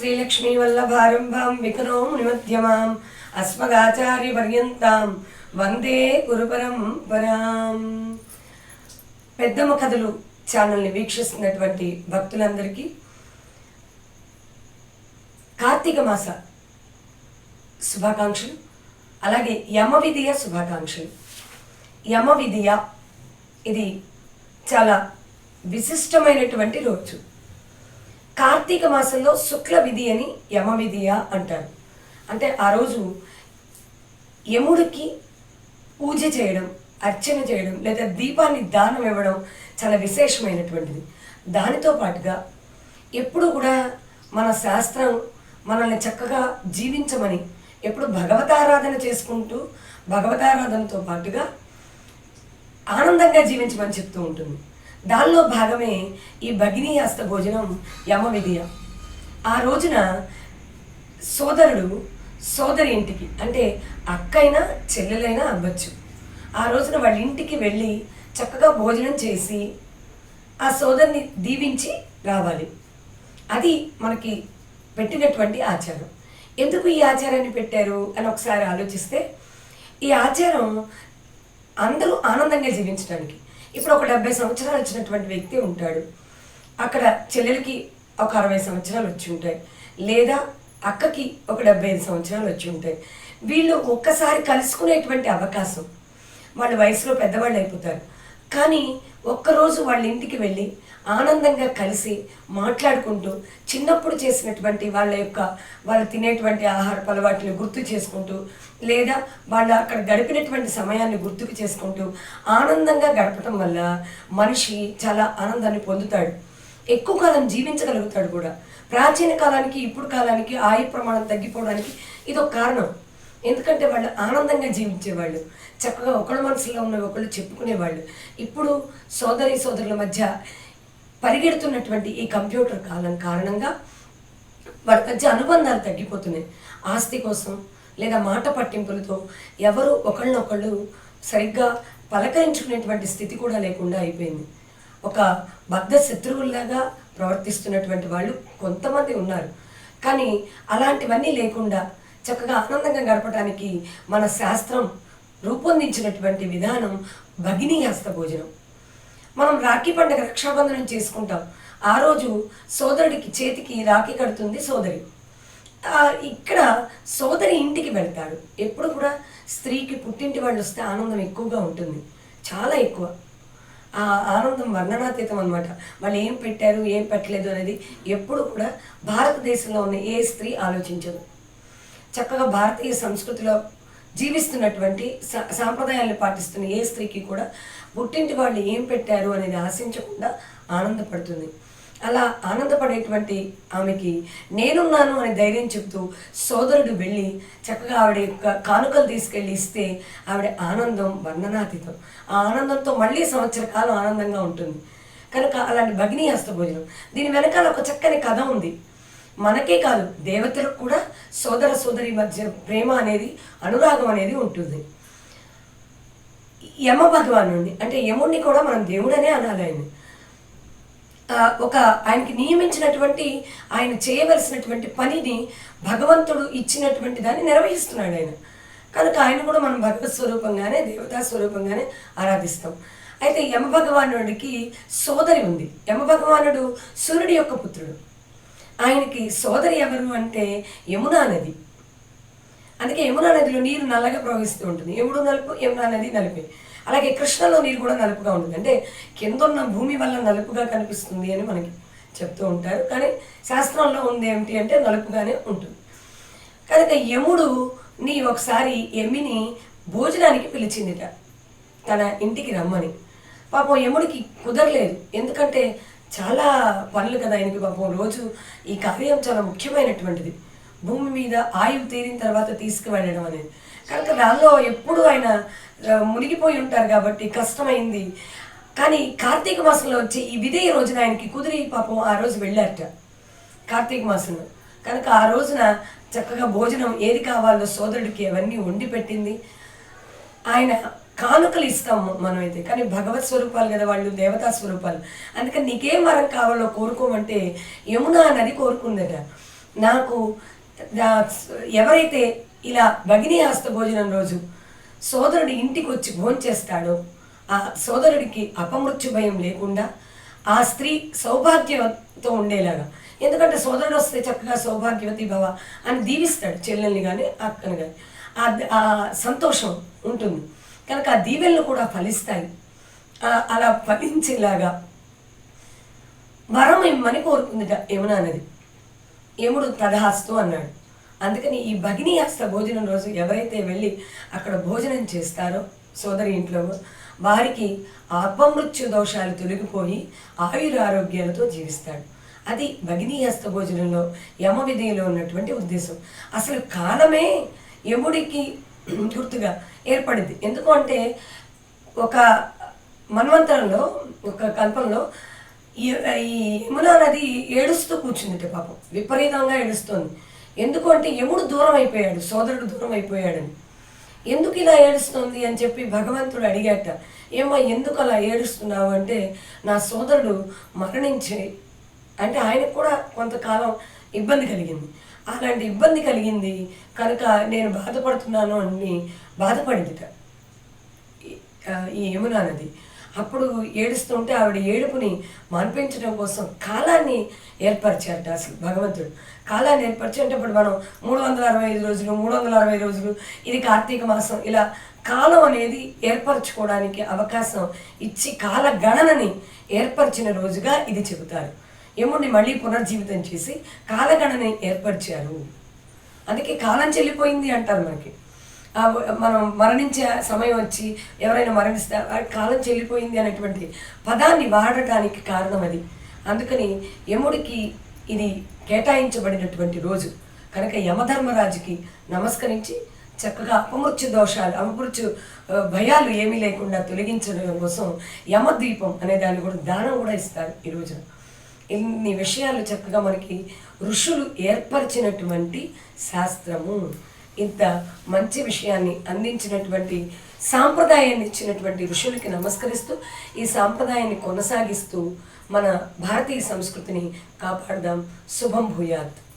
శ్రీలక్ష్మీవల్లభారంభాం నిమధ్యమాం మునిమధ్యమాం అస్మదాచార్యపర్యంతాం వందే గురుపరంపరాం. పెద్దమ్మ కథలు ఛానల్ని వీక్షిస్తున్నటువంటి భక్తులందరికీ కార్తీక మాస శుభాకాంక్షలు అలాగే యమ విధియ శుభాకాంక్షలు. యమ విధియ ఇది చాలా విశిష్టమైనటువంటి రోజు. కార్తీక మాసంలో శుక్ల విధి అని యమ విధియ అంటారు. అంటే ఆ రోజు యముడికి పూజ చేయడం అర్చన చేయడం లేదా దీపాన్ని దానం ఇవ్వడం చాలా విశేషమైనటువంటిది. దానితో పాటుగా ఎప్పుడు కూడా మన శాస్త్రం మనల్ని చక్కగా జీవించమని ఎప్పుడు భగవతారాధన చేసుకుంటూ భగవతారాధనతో పాటుగా ఆనందంగా జీవించమని చెప్తూ ఉంటుంది. దానిలో భాగమే ఈ భగినీ హస్త భోజనం యమ విధియం ఆ రోజున సోదరుడు సోదరి ఇంటికి అంటే అక్కైనా చెల్లెలైనా అవ్వచ్చు. ఆ రోజున వాళ్ళ ఇంటికి వెళ్ళి చక్కగా భోజనం చేసి ఆ సోదరిని దీవించి రావాలి. అది మనకి పెట్టినటువంటి ఆచారం. ఎందుకు ఈ ఆచారాన్ని పెట్టారు అని ఒకసారి ఆలోచిస్తే ఈ ఆచారం అందరూ ఆనందంగా జీవించడానికి. ఇప్పుడు ఒక డెబ్బై సంవత్సరాలు వచ్చినటువంటి వ్యక్తి ఉంటాడు. అక్కడ చెల్లెలకి ఒక అరవై సంవత్సరాలు వచ్చి ఉంటాయి. లేదా అక్కకి ఒక డెబ్బై ఐదు సంవత్సరాలు వచ్చి ఉంటాయి. వీళ్ళు ఒక్కసారి కలుసుకునేటువంటి అవకాశం. వాళ్ళ వయసులో పెద్దవాళ్ళు అయిపోతారు. కానీ ఒక్కరోజు వాళ్ళ ఇంటికి వెళ్ళి ఆనందంగా కలిసి మాట్లాడుకుంటూ చిన్నప్పుడు చేసినటువంటి వాళ్ళ యొక్క వాళ్ళు తినేటువంటి ఆహారపు అలవాట్లను గుర్తు చేసుకుంటూ లేదా వాళ్ళు అక్కడ గడిపినటువంటి సమయాన్ని గుర్తుకు చేసుకుంటూ ఆనందంగా గడపటం వల్ల మనిషి చాలా ఆనందాన్ని పొందుతాడు. ఎక్కువ కాలం జీవించగలుగుతాడు కూడా. ప్రాచీన కాలానికి ఇప్పుడు కాలానికి ఆయు ప్రమాణం తగ్గిపోవడానికి ఇది ఒక కారణం. ఎందుకంటే వాళ్ళు ఆనందంగా జీవించేవాళ్ళు. చక్కగా ఒకళ్ళ మనసులో ఉన్న ఒకళ్ళు చెప్పుకునేవాళ్ళు. ఇప్పుడు సోదరి సోదరుల మధ్య పరిగెడుతున్నటువంటి ఈ కంప్యూటర్ కాలం కారణంగా వాళ్ళ మధ్య అనుబంధాలు తగ్గిపోతున్నాయి. ఆస్తి కోసం లేదా మాట పట్టింపులతో ఎవరు ఒకళ్ళనొకళ్ళు సరిగ్గా పలకరించుకునేటువంటి స్థితి కూడా లేకుండా అయిపోయింది. ఒక బద్ధ శత్రువుల్లాగా ప్రవర్తిస్తున్నటువంటి వాళ్ళు కొంతమంది ఉన్నారు. కానీ అలాంటివన్నీ లేకుండా చక్కగా ఆనందంగా గడపడానికి మన శాస్త్రం రూపొందించినటువంటి విధానం భగినీ హస్త భోజనం. మనం రాఖీ పండుగ రక్షాబంధనం చేసుకుంటాం. ఆ రోజు సోదరుడికి చేతికి రాఖీ కడుతుంది సోదరి. ఇక్కడ సోదరి ఇంటికి వెళ్తాడు. ఎప్పుడు కూడా స్త్రీకి పుట్టింటి వాళ్ళు వస్తే ఆనందం ఎక్కువగా ఉంటుంది. చాలా ఎక్కువ. ఆ ఆనందం వర్ణనాతీతం అనమాట వాళ్ళు ఏం పెట్టారు ఏం పెట్టలేదు అనేది ఎప్పుడు కూడా భారతదేశంలో ఉన్న ఏ స్త్రీ ఆలోచించదు. చక్కగా భారతీయ సంస్కృతిలో జీవిస్తున్నటువంటి సా సాంప్రదాయాలను పాటిస్తున్న ఏ స్త్రీకి కూడా పుట్టింటి వాళ్ళు ఏం పెట్టారు అనేది ఆశించకుండా ఆనందపడుతుంది. అలా ఆనందపడేటువంటి ఆమెకి నేనున్నాను అనే ధైర్యం చెప్తూ సోదరుడు వెళ్ళి చక్కగా ఆవిడ యొక్క కానుకలు తీసుకెళ్ళి ఇస్తే ఆవిడ ఆనందం వర్ణనాతీతం. ఆ ఆనందంతో మళ్ళీ సంవత్సర కాలం ఆనందంగా ఉంటుంది. కనుక అలాంటి భగినీ హస్తభోజనం దీని వెనకాల ఒక చక్కని కథ ఉంది. మనకే కాదు దేవతలకు కూడా సోదర సోదరి మధ్య ప్రేమ అనేది అనురాగం అనేది ఉంటుంది. యమ భగవానుడిని అంటే యముడిని కూడా మనం దేవుడనే అనాలి ఆయన. ఒక ఆయనకి నియమించినటువంటి ఆయన చేయవలసినటువంటి పనిని భగవంతుడు ఇచ్చినటువంటి దాన్ని నిర్వహిస్తున్నాడు ఆయన. కనుక ఆయన కూడా మనం భగవత్ స్వరూపంగానే దేవతా స్వరూపంగానే ఆరాధిస్తాం. అయితే యమ భగవానుడికి సోదరి ఉంది. యమ భగవానుడు సూర్యుడి యొక్క పుత్రుడు. ఆయనకి సోదరి ఎవరు అంటే యమునా నది. అందుకే యమునా నదిలో నీరు నల్లగా ప్రవహిస్తూ ఉంటుంది. యముడు నలుపు యమునా నది నలిపే. అలాగే కృష్ణలో నీరు కూడా నలుపుగా ఉంటుంది. అంటే కింద ఉన్న భూమి వల్ల నలుపుగా కనిపిస్తుంది అని మనకి చెప్తూ ఉంటారు. కానీ శాస్త్రంలో ఉంది ఏమిటి అంటే నలుపుగానే ఉంటుంది. కనుక యముడు నీ ఒకసారి ఎమ్మిని భోజనానికి పిలిచిందిట. తన ఇంటికి రమ్మని. పాపం యముడికి కుదరలేదు. ఎందుకంటే చాలా పనులు కదా ఆయనకి పాపం. రోజు ఈ కార్యం చాలా ముఖ్యమైనటువంటిది. భూమి మీద ఆయువు తీరిన తర్వాత తీసుకువెళ్ళడం అనేది. కనుక దానిలో ఎప్పుడు ఆయన మునిగిపోయి ఉంటారు కాబట్టి కష్టమైంది. కానీ కార్తీక మాసంలో వచ్చి ఈ విధేయ రోజున ఆయనకి కుదిరి పాపం ఆ రోజు వెళ్ళారట. కార్తీక మాసంలో. కనుక ఆ రోజున చక్కగా భోజనం ఏది కావాలో సోదరుడికి అవన్నీ వండి పెట్టింది. ఆయన కానుకలు ఇస్తాము మనమైతే. కానీ భగవత్ స్వరూపాలు కదా వాళ్ళు దేవతా స్వరూపాలు. అందుకని నీకేం వరం కావాలో కోరుకోమంటే యమునా నది కోరుకుందట. నాకు ఎవరైతే ఇలా భగిని హస్త భోజనం రోజు సోదరుడి ఇంటికి వచ్చి భోంచేస్తాడో ఆ సోదరుడికి అపమృత్యు భయం లేకుండా ఆ స్త్రీ సౌభాగ్యంతో ఉండేలాగా. ఎందుకంటే సోదరుడు వస్తే చక్కగా సౌభాగ్యవతి భవ అని దీవిస్తాడు చెల్లెల్ని కానీ అక్కని కానీ ఆ సంతోషం ఉంటుంది. కనుక ఆ దీవెనలు కూడా ఫలిస్తాయి. అలా ఫలించేలాగా వరం ఇమ్మని కోరుకుందిట యమున నది. యముడు తదహాస్తు అన్నాడు. అందుకని ఈ భగిని హస్త భోజనం రోజు ఎవరైతే వెళ్ళి అక్కడ భోజనం చేస్తారో సోదరి ఇంట్లో వారికి అపమృత్యు దోషాలు తొలగిపోయి ఆయురారోగ్యాలతో జీవిస్తాడు. అది భగిని హస్త భోజనంలో యమ విధిలో ఉన్నటువంటి ఉద్దేశం. అసలు కాలమే యముడికి గుర్తుగా ఏర్పడింది. ఎందుకు అంటే ఒక మన్వంతరంలో ఒక కల్పంలో ఈ ఈ యమునా నది ఏడుస్తూ కూర్చుందిట పాపం విపరీతంగా ఏడుస్తోంది. ఎందుకు అంటే యముడు దూరం అయిపోయాడు సోదరుడు దూరం అయిపోయాడని ఎందుకు ఇలా ఏడుస్తోంది అని చెప్పి భగవంతుడు అడిగాట. ఏమో ఎందుకు అలా ఏడుస్తున్నావు అంటే నా సోదరుడు మరణించే అంటే ఆయనకు కూడా కొంతకాలం ఇబ్బంది కలిగింది. అలాంటి ఇబ్బంది కలిగింది. కనుక నేను బాధపడుతున్నాను అని బాధపడిందిట ఈ- యమునానది నది. అప్పుడు ఏడుస్తుంటే ఆవిడ ఏడుపుని మనిపించడం కోసం కాలాన్ని ఏర్పరిచారట అసలు భగవంతుడు. కాలాన్ని ఏర్పరిచి అంటే ఇప్పుడు మనం మూడు వందల అరవై ఐదు రోజులు మూడు వందల అరవై రోజులు ఇది కార్తీక మాసం ఇలా కాలం అనేది ఏర్పరచుకోవడానికి అవకాశం ఇచ్చి కాల గణనని ఏర్పరిచిన రోజుగా ఇది చెబుతారు. యముడిని మళ్ళీ పునర్జీవితం చేసి కాలగణని ఏర్పరిచారు. అందుకే కాలం చెల్లిపోయింది అంటారు మనకి. మనం మరణించే సమయం వచ్చి ఎవరైనా మరణిస్తే కాలం చెల్లిపోయింది అనేటువంటి పదాన్ని వాడటానికి కారణం అది. అందుకని యముడికి ఇది కేటాయించబడినటువంటి రోజు. కనుక యమధర్మరాజుకి నమస్కరించి చక్కగా అపమృత్యు దోషాలు అపమృత్యు భయాలు ఏమీ లేకుండా తొలగించడం కోసం యమద్వీపం అనే దాన్ని కూడా దానం కూడా ఇస్తారు ఈ రోజున. ఇన్ని విషయాలు చక్కగా మనకి ఋషులు ఏర్పరిచినటువంటి శాస్త్రము. ఇంత మంచి విషయాన్ని అందించినటువంటి సాంప్రదాయాన్ని ఇచ్చినటువంటి ఋషులకి నమస్కరిస్తూ ఈ సాంప్రదాయాన్ని కొనసాగిస్తూ మన భారతీయ సంస్కృతిని కాపాడదాం. శుభం భూయాత్.